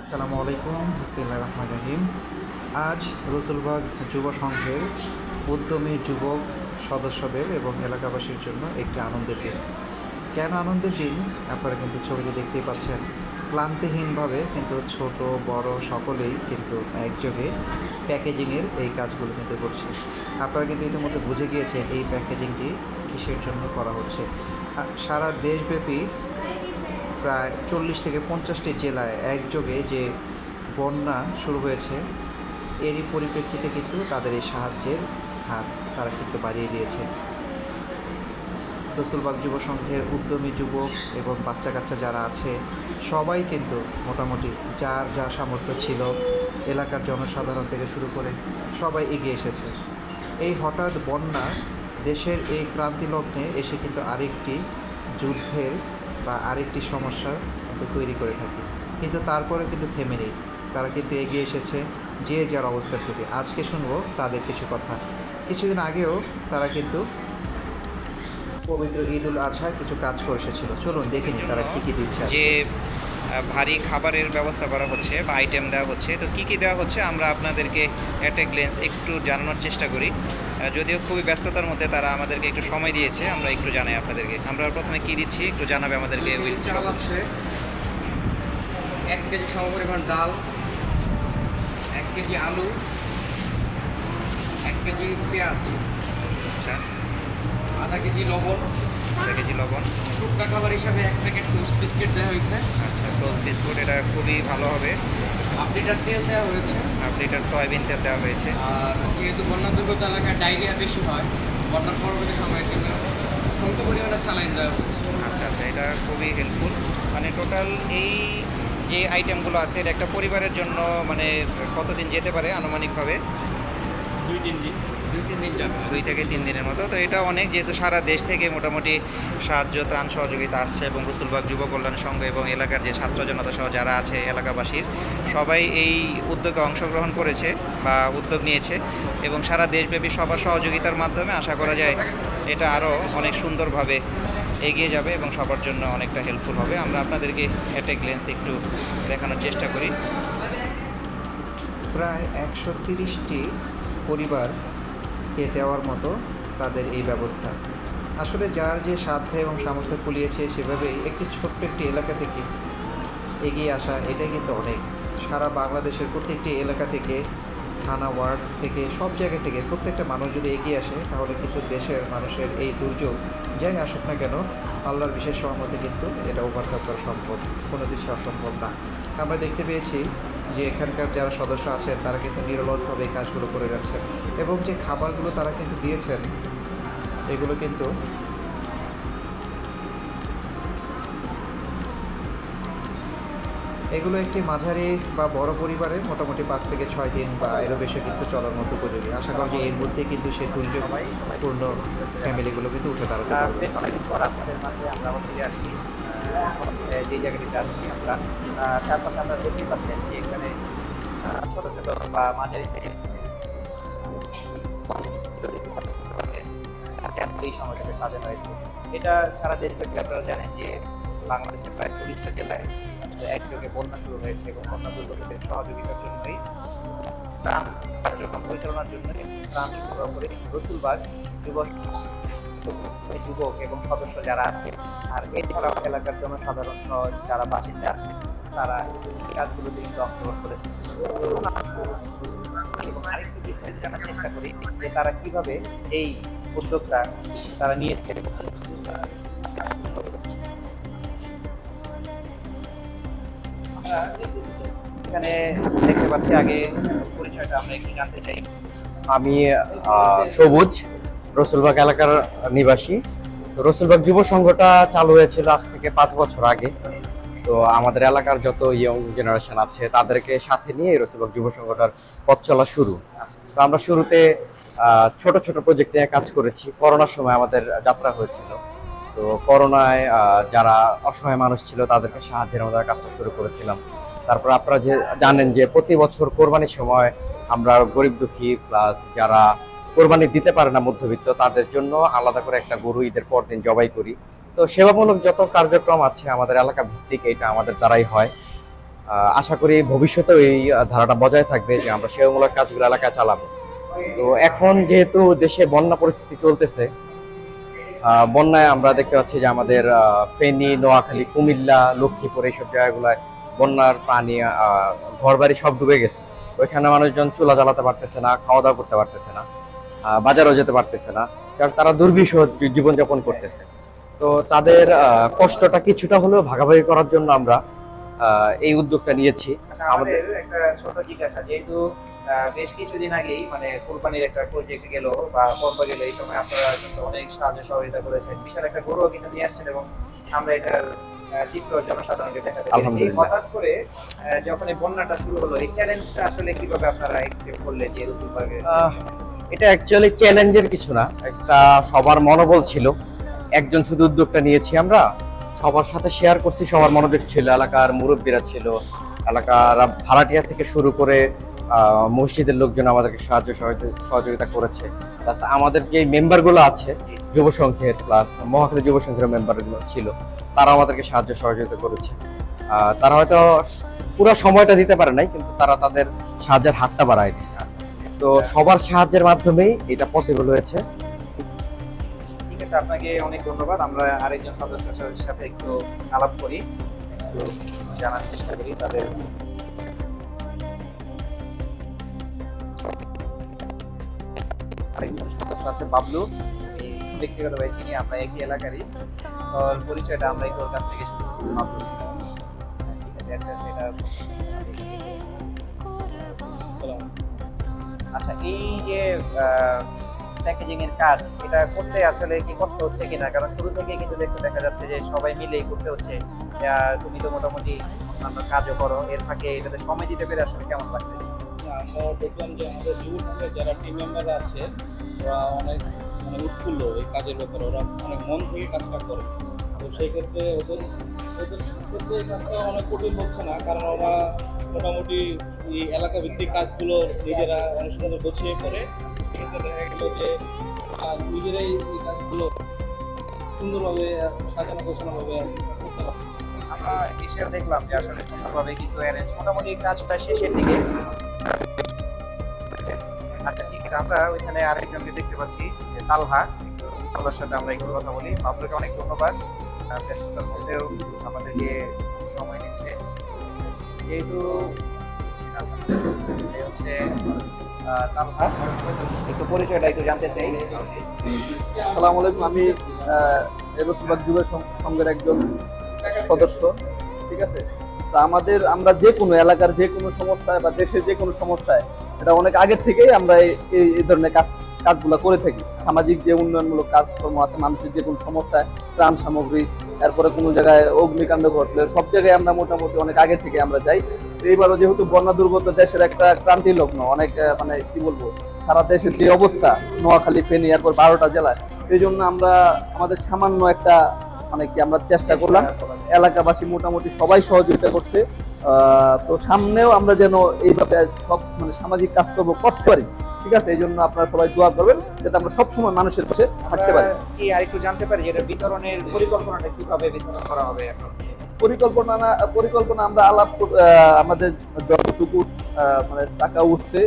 আসসালামু আলাইকুম, বিসমিল্লাহ রহমান রহিম। আজ রসুলবাগ যুব সংঘের উদ্যমী যুবক সদস্যদের এবং এলাকাবাসীর জন্য একটি আনন্দের দিন। কেন আনন্দের দিন? আপনারা কিন্তু ছবিতে দেখতেই পাচ্ছেন। ক্লান্তিহীনভাবে কিন্তু ছোট, বড় সকলেই কিন্তু একযোগে প্যাকেজিংয়ের এই কাজগুলো কিন্তু করছে। আপনারা কিন্তু ইতিমধ্যে বুঝে গিয়েছেন এই প্যাকেজিংটি কিসের জন্য করা হচ্ছে। সারা দেশব্যাপী প্রায় চল্লিশ থেকে পঞ্চাশটি জেলায় একযোগে যে বন্যা শুরু হয়েছে, এরই পরিপ্রেক্ষিতে কিন্তু তাদের এই সাহায্যের হাত তারা কিন্তু বাড়িয়ে দিয়েছে। রসুলবাগ যুব সংঘের উদ্যমী যুবক এবং বাচ্চা কাচ্চা যারা আছে, সবাই কিন্তু মোটামুটি যার যা সামর্থ্য ছিল এলাকার জনসাধারণ থেকে শুরু করে সবাই এগিয়ে এসেছে। এই হঠাৎ বন্যা দেশের এই ক্রান্তি লগ্নে এসে কিন্তু আরেকটি যুদ্ধের বা আরেকটি সমস্যার কিন্তু তৈরি করে থাকে। কিন্তু তারপরে কিন্তু থেমে নেই। তারা কিন্তু এগিয়ে এসেছে যে যার অবস্থা থেকে। আজকে শুনব তাদের কিছু কথা। কিছুদিন আগেও তারা কিন্তু পবিত্র ঈদ উল আজহার কিছু কাজ করে এসেছিল। চলুন দেখে নিই তারা কী কী দিচ্ছে যে ভারী খাবারের ব্যবস্থা করা হচ্ছে বা আইটেম দেওয়া হচ্ছে। তো কী কী দেওয়া হচ্ছে আমরা আপনাদেরকে একটা গ্লেন্স একটু জানানোর চেষ্টা করি। যদিও খুবই ব্যস্ততার মধ্যে তারা আমাদেরকে একটু সময় দিয়েছে আমরা একটু জানাই আপনাদেরকে। আমরা প্রথমে কি দিচ্ছি? একটু জানাবে আমাদেরকে উইল চাল আছে। এক কেজি সমপরিমাণ ডাল এক কেজি আলু এক কেজি পেঁয়াজ আচ্ছা। আধা কেজি লবণ আধা কেজি লবণ। শুকনা খাবার হিসাবে এক প্যাকেট টোস্ট বিস্কিট দেওয়া হয়েছে। আচ্ছা টোস্ট বিস্কুট এটা খুবই ভালো হবে। লিটার তেল দেওয়া হয়েছে। আপডেটার সয়াবিন তেল দেওয়া হয়েছে। আর যেহেতু বন্যা দুর্গত এলাকায় ডায়রিয়া বেশি হয় বন্যার পরবর্তী সময়ের জন্য স্বল্প পরিমাণে স্যালাইন দেওয়া হয়েছে আচ্ছা আচ্ছা এটা খুবই হেল্পফুল মানে টোটাল এই যে আইটেমগুলো আছে এটা একটা পরিবারের জন্য মানে কতদিন যেতে পারে আনুমানিকভাবে? দুই তিন দিন। দুই থেকে তিন দিনের মতো। তো এটা অনেক, যেহেতু সারা দেশ থেকে মোটামুটি সাহায্য, ত্রাণ সহযোগিতা আসছে এবং রসুলবাগ যুব কল্যাণ সংঘ এবং এলাকার যে ছাত্র জনতা সহ যারা আছে, এলাকাবাসীর, সবাই এই উদ্যোগে অংশগ্রহণ করেছে বা উদ্যোগ নিয়েছে এবং সারা দেশব্যাপী সবার সহযোগিতার মাধ্যমে আশা করা যায় এটা আরও অনেক সুন্দরভাবে এগিয়ে যাবে এবং সবার জন্য অনেকটা হেল্পফুল হবে। আমরা আপনাদেরকে একটা গ্লেন্স একটু দেখানোর চেষ্টা করি। প্রায় একশো তিরিশটি পরিবারকে দেওয়ার মতো তাদের এই ব্যবস্থা। আসলে যার যে সাধ্য এবং সামর্থ্য কুলিয়েছে সেভাবেই একটি ছোট্ট একটি এলাকা থেকে এগিয়ে আসা এটাই কিন্তু অনেক। সারা বাংলাদেশের প্রত্যেকটি এলাকা থেকে, থানা, ওয়ার্ড থেকে, সব জায়গা থেকে প্রত্যেকটা মানুষ যদি এগিয়ে আসে, তাহলে কিন্তু দেশের মানুষের এই দুর্যোগ যাই আসুক না কেন, আল্লাহর বিশেষ সহমতে কিন্তু এটা ওভারকাম করা সম্ভব। কোনো দেশে অসম্ভব না। আমরা দেখতে পেয়েছি যে এখানকার যারা সদস্য আছেন, তারা কিন্তু নিরলসভাবে এই কাজগুলো করে যাচ্ছেন। এবং যে খাবারগুলো তারা কিন্তু দিয়েছেন, এগুলো কিন্তু এগুলো একটি মাঝারি বা বড় পরিবারে মোটামুটি পাঁচ থেকে ছয় দিন বা এরও বেশি কিন্তু চলার মতো উপযোগী আশা করি এর মধ্যে কিন্তু সেই দুর্যোগপূর্ণ ফ্যামিলিগুলো কিন্তু উঠে দাঁড়াতে পারবে। যে জায়গাটিতে আসছি আমরা চারপাশে আপনারা দেখতেই পাচ্ছেন যে এখানে ছোট ছোট বা মাঝারি সাইজের এই সময়টাতে সাজানো হয়েছে। এটা সারা দেশব্যাপী আপনারা জানেন যে বাংলাদেশের প্রায় চল্লিশটা জেলায় একযোগে বন্যা শুরু হয়েছে এবং বন্যা দুর্গতদের সহযোগিতার জন্যই ত্রাণ কার্যক্রম পরিচালনার জন্য ত্রাণ সংগ্রহ করে রসুলবাগ যুব যুবক এবং সদস্য যারা আছে, আর এছাড়াও এলাকার জনসাধারণ যারা বাসিন্দা তারা এই কাজগুলোতে কিন্তু অংশগ্রহণ করেছে আরেকটু বিস্তারিত জানার চেষ্টা করি যে তারা কীভাবে এই উদ্যোগটা তারা নিয়েছে এখানে দেখতে পাচ্ছি, আগে পরিচয়টা আমরা একটু জানতে চাই। আমি সবুজ। রসুলবাগ এলাকার নিবাসী। তো রসুলবাগ যুব সংঘটা চালু হয়েছিল আজ থেকে পাঁচ বছর আগে। তো আমাদের এলাকার যত ইয়ং জেনারেশন আছে, তাদেরকে সাথে নিয়ে রসুলবাগ যুব সংঘটার পথ চলা শুরু। তো আমরা শুরুতে ছোট ছোট প্রজেক্ট নিয়ে কাজ করেছি। করোনার সময় আমাদের যাত্রা হয়েছিল। তো করোনায় যারা অসহায় মানুষ ছিল, তাদেরকে সাহায্যের আমাদের কাজটা শুরু করেছিলাম। তারপর আপনারা যে জানেন যে প্রতি বছর কোরবানির সময় আমরা গরিব দুঃখী প্লাস যারা কোরবানি দিতে পারে না মধ্যবিত্ত, তাদের জন্য আলাদা করে একটা গরু ঈদের পর দিন জবাই করি। তো সেবামূলক যত কার্যক্রম আছে আমাদের এলাকা ভিত্তিক এটা আমাদের দ্বারাই হয়। আশা করি ভবিষ্যতেও এই ধারাটা বজায় থাকবে যে আমরা সেবামূলক কাজগুলো এলাকায় চালাবো। তো এখন যেহেতু দেশে বন্যা পরিস্থিতি চলতেছে বন্যায় আমরা দেখতে পাচ্ছি যে আমাদের ফেনী, নোয়াখালী, কুমিল্লা, লক্ষ্মীপুর এইসব জায়গাগুলোয় বন্যার পানি ঘর বাড়ি সব ডুবে গেছে। ওইখানে মানুষজন চুলা জ্বালাতে পারতেছে না খাওয়া দাওয়া করতে পারতেছে না। বাজারও যেতে পারতেছে না কারণ তারা দুর্বিষহ জীবনযাপন করতেছে। তো তাদের কষ্টটা কিছুটা হলেও ভাগাভাগি করার জন্য আমরা এই উদ্যোগটা নিয়েছি। আচ্ছা, আমাদের একটা ছোট জিজ্ঞাসা যেহেতু বেশ কিছুদিন আগেই মানে কোরবানির একটা প্রজেক্ট গেল বা পর্ব গেল এই সময় আপনারা কিন্তু অনেক সাহায্য সহযোগিতা করেছেন। বিশাল একটা গরুও কিন্তু নিয়ে আসছেন এবং আমরা এটার চিত্র জনসাধারণকে দেখাতে পেরেছি। হঠাৎ করে যখন এই বন্যাটা শুরু হলো এই চ্যালেঞ্জটা আসলে কীভাবে আপনারা করলেন যে রসুলবাগে এটা অ্যাকচুয়ালি চ্যালেঞ্জের কিছু না। একটা সবার মনোবল ছিল। একজন শুধু উদ্যোগটা নিয়েছি আমরা। সবার সাথে শেয়ার করছি, সবার মনোযোগ ছিল। এলাকার মুরব্বীরা ছিল। এলাকার ভাড়াটিয়া থেকে শুরু করে মসজিদের লোকজন আমাদেরকে সাহায্য সহযোগিতা করেছে। প্লাস আমাদের যে মেম্বারগুলো আছে, যুব সংঘের প্লাস মহাখালী যুব সংঘের মেম্বারগুলো ছিল তারা আমাদেরকে সাহায্য সহযোগিতা করেছে। তারা হয়তো পুরো সময়টা দিতে পারে নাই, কিন্তু তারা তাদের সাহায্যের হাতটা বাড়ায় দিচ্ছে তো সবার সাহায্যের মাধ্যমেই এটা পসিবল হয়েছে। ঠিক আছে, আপনাকে অনেক ধন্যবাদ। আমরা আরেকজন সদস্যের সাথে একটু আলাপ করি জানার চেষ্টা করি তাদের। আছে, বাবলু। ব্যক্তিগতভাবে চিনি, আমরা একই এলাকারই। পরিচয়টা আমরা ওর কাছ থেকে শুনব। বাবলু ঠিক আছে, একটা আচ্ছা এই যে প্যাকেজিং এর কাজ, এটা করতে আসলে কি কষ্ট হচ্ছে কিনা? কারণ শুরু থেকে কিন্তু দেখতে দেখা যাচ্ছে যে সবাই মিলেই করতে হচ্ছে। তুমি তো মোটামুটি অন্যান্য কাজও করো, এর ফাঁকে এটাতে সময় দিতে পেরে আসলে কেমন লাগছে? আমরা দেখলাম যে আমাদের যুব সংঘের যারা টিম মেম্বার আছে, ওরা অনেক মানে উৎফুল্ল এই কাজের ব্যাপারে। ওরা অনেক মন থেকে কাজটা করে। তো সেই ক্ষেত্রে ওদের ওদের ক্ষেত্রে কাজটা অনেক কঠিন হচ্ছে না, কারণ ওরা মোটামুটি এই এলাকা ভিত্তিক কাজগুলো নিজেরা অনেক সুন্দর গুছিয়ে করে দেখা গেল যে নিজেরাই এই কাজগুলো সুন্দরভাবে সাজানো গোছানোভাবে আমরা এসে দেখলাম যে আসলে সুন্দরভাবে কিন্তু অ্যারেঞ্জ মোটামুটি কাজটা শেষের দিকে। আচ্ছা ঠিক আছে, আমরা ওইখানে আরেকজনকে দেখতে পাচ্ছি তালহা। তালহার সাথে আমরা একটু কথা বলি। আপনাকে অনেক ধন্যবাদ। ব্যস্ততার মধ্যেও আমাদেরকে সময় দিচ্ছে। যেহেতু হচ্ছে একটু পরিচয়টা একটু জানতে চাই। আসসালামু আলাইকুম, আমি এবছর যুব সংঘের একজন সদস্য, ঠিক আছে? তা আমাদের, আমরা যে কোনো এলাকার যে কোনো সমস্যায় বা দেশের যে কোনো সমস্যায়, এটা অনেক আগের থেকেই আমরা এই ধরনের কাজ কাজগুলো করে থাকি। সামাজিক যে উন্নয়নমূলক কাজকর্ম আছে, মানুষের যে কোনো সমস্যায়, ত্রাণ সামগ্রী তারপরে কোনো জায়গায় অগ্নিকাণ্ড ঘটলে সব জায়গায় আমরা মোটামুটি অনেক আগে থেকে আমরা যাই। এইবারও যেহেতু বন্যা দুর্গত দেশের একটা ক্রান্তি লগ্ন, অনেক মানে কি বলব, সারা দেশের যে অবস্থা, নোয়াখালী, ফেনী, এরপর বারোটা জেলায় এই জন্য আমরা আমাদের সামান্য একটা মানে কি আমরা চেষ্টা করলাম। এলাকাবাসী মোটামুটি সবাই সহযোগিতা করছে। তো সামনেও আমরা যেন এইভাবে সব মানে সামাজিক কাজকর্ম করতে পারি। ঠিক আছে এই জন্য আপনারা সবাই দোয়া করবেন যাতে আমরা সবসময় মানুষের পাশে থাকতে পারি। কি আরেকটু জানতে পারি যে এটা বিতরণের পরিকল্পনাটা কীভাবে বিতরণ করা হবে এখন? পরিকল্পনা পরিকল্পনা আমরা আলাপ আমাদের যতটুকু মানে টাকা উঠছে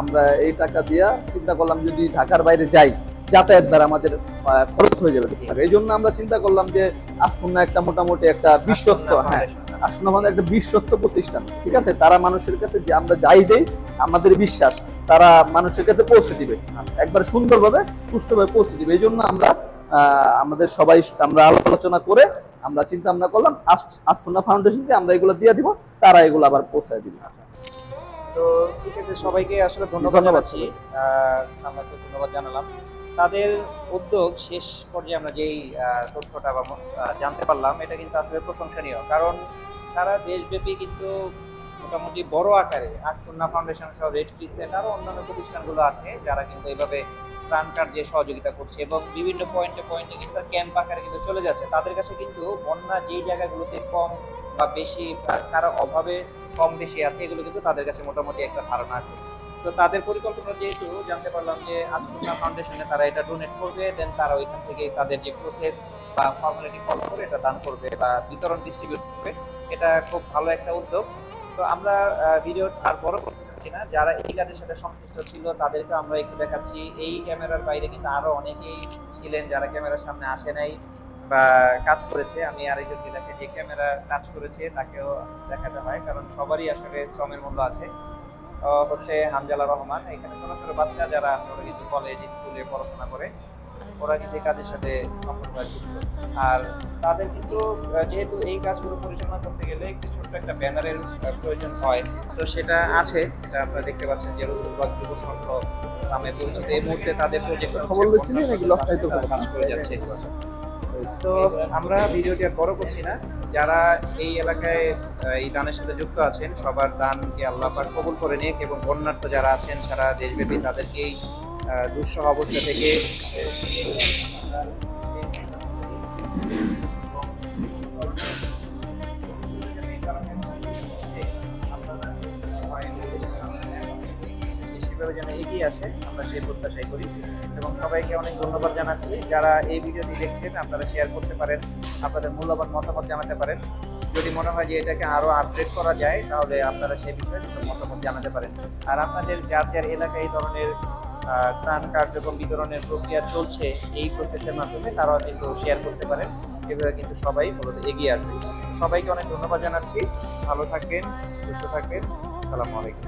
আমরা এই টাকা দিয়া চিন্তা করলাম যদি ঢাকার বাইরে যাই যাতায়াত দ্বারা আমাদের খরচ হয়ে যাবে আর এই জন্য আমরা চিন্তা করলাম যে আসুন্না একটা মোটামুটি একটা বিশ্বস্ত হ্যাঁ আসন্ন মানে একটা বিশ্বস্ত প্রতিষ্ঠান ঠিক আছে? তারা মানুষের কাছে যে আমরা যাই দেই আমাদের বিশ্বাস তারা মানুষের কাছে পৌঁছে দিবে। একবার সুন্দরভাবে সুস্থভাবে পৌঁছে দিবে। এই জন্য আমরা আমাদের সবাই আমরা আলোচনা করে আমরা চিন্তা ভাবনা করলাম আস- আসুন্না ফাউন্ডেশনকে আমরা এগুলো দিয়ে দিব তারা এগুলো আবার পৌঁছায় দিবে। তো ঠিক আছে সবাইকে আসলে ধন্যবাদ জানাচ্ছি। আহ, আমরা ধন্যবাদ জানালাম। তাদের উদ্যোগ শেষ পর্যায়ে আমরা যেই তথ্যটা বা জানতে পারলাম এটা কিন্তু আসলে প্রশংসনীয়। কারণ সারা দেশব্যাপী কিন্তু মোটামুটি বড় আকারে আসুন্না ফাউন্ডেশন সহ রেড ক্রিসেন্ট আরও অন্যান্য প্রতিষ্ঠানগুলো আছে, যারা কিন্তু এইভাবে ত্রাণ কার্যে সহযোগিতা করছে এবং বিভিন্ন পয়েন্টে পয়েন্টে কিন্তু তার ক্যাম্প আকারে কিন্তু চলে যাচ্ছে। তাদের কাছে কিন্তু বন্যা যেই জায়গাগুলোতে কম বা বেশি কারও অভাবে কম বেশি আছে, এগুলো কিন্তু তাদের কাছে মোটামুটি একটা ধারণা আছে। তো তাদের পরিকল্পনা যেহেতু, জানতে পারলাম যে আসুন্না ফাউন্ডেশনে তারা এটা ডোনেট করবে দেন তারা ওইখান থেকে তাদের যে প্রসেস বা ফর্মালিটি ফলো করে এটা দান করবে বা বিতরণ ডিস্ট্রিবিউট করবে। এটা খুব ভালো একটা উদ্যোগ। তো আমরা ভিডিও আর বড় করতে পারছি না। যারা এই কাজের সাথে সংশ্লিষ্ট ছিল, তাদেরকে আমরা একটু দেখাচ্ছি। এই ক্যামেরার বাইরে কিন্তু আরও অনেকেই ছিলেন যারা ক্যামেরার সামনে আসে নাই বা কাজ করেছে। আমি আরেকজনকে দেখে যে ক্যামেরা কাজ করেছে, তাকেও দেখাতে হয়, কারণ সবারই আসলে শ্রমের মূল্য আছে। হচ্ছে হানজালা রহমান। এখানে ছোট ছোট বাচ্চা যারা আছে, ওরা কিন্তু কলেজ স্কুলে পড়াশোনা করে। ওরা এই কাজের সাথে আর তাদের কিন্তু যেহেতু এই কাজগুলো পরিচালনা করতে গেলে একটু ছোট্ট একটা ব্যানারের প্রয়োজন হয় তো সেটা আছে এটা আপনারা দেখতে পাচ্ছেন যে রসুলবাগ যুব সংঘ নামে পরিচিত। এই মুহূর্তে তাদের প্রজেক্ট? কাজ করে যাচ্ছে। তো আমরা ভিডিওটি আর বড় করছি না। যারা এই এলাকায় এই দানের সাথে যুক্ত আছেন সবার দানকে আল্লাহ পাক কবুল করে নিক এবং বন্যার্থ যারা আছেন সারা দেশব্যাপী তাদেরকেই দুঃসহ অবস্থা থেকে, সেভাবে যেন এগিয়ে আসে, আমরা সেই প্রত্যাশাই করি। এবং সবাইকে অনেক ধন্যবাদ জানাচ্ছি। যারা এই ভিডিওটি দেখছেন, আপনারা শেয়ার করতে পারেন, আপনাদের মূল্যবান মতামত জানাতে পারেন। যদি মনে হয় যে এটাকে আরও আপডেট করা যায়, তাহলে আপনারা সেই বিষয়ে কিন্তু মতামত জানাতে পারেন। আর আপনাদের যার যার এলাকায় এই ধরনের ত্রাণ কার্যক্রম বিতরণের প্রক্রিয়া চলছে এই প্রসেসের মাধ্যমে, তারাও কিন্তু শেয়ার করতে পারেন। এভাবে কিন্তু সবাই মূলত এগিয়ে আসবে। সবাইকে অনেক ধন্যবাদ জানাচ্ছি। ভালো থাকেন, সুস্থ থাকেন। আসসালামু আলাইকুম।